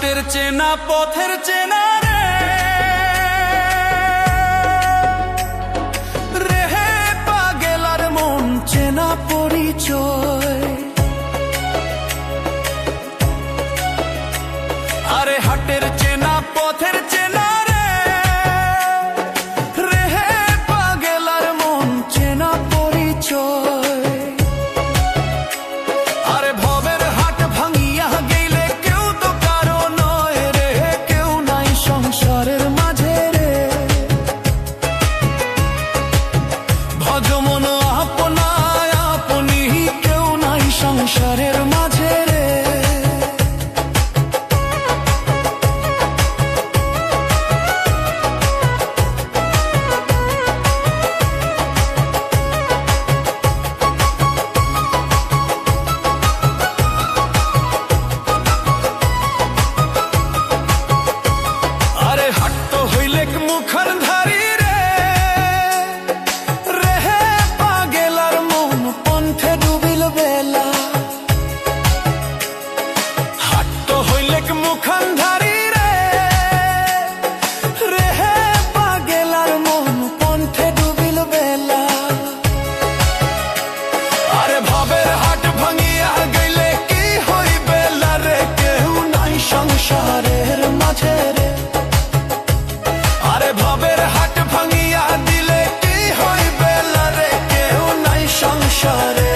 ঘাটের চেনা পথের চেনা। আপন আপনি কেউ নাই সংসারের মাঝে। আরে ভাবের হাট ভাঙিয়া গেলে কি হইবে লারে? কেউ নাই সংসারের মাঝে রে। আরে ভাবের হাট ভাঙিয়া দিলে কি হইবে লারে? কেউ নাই সংসারে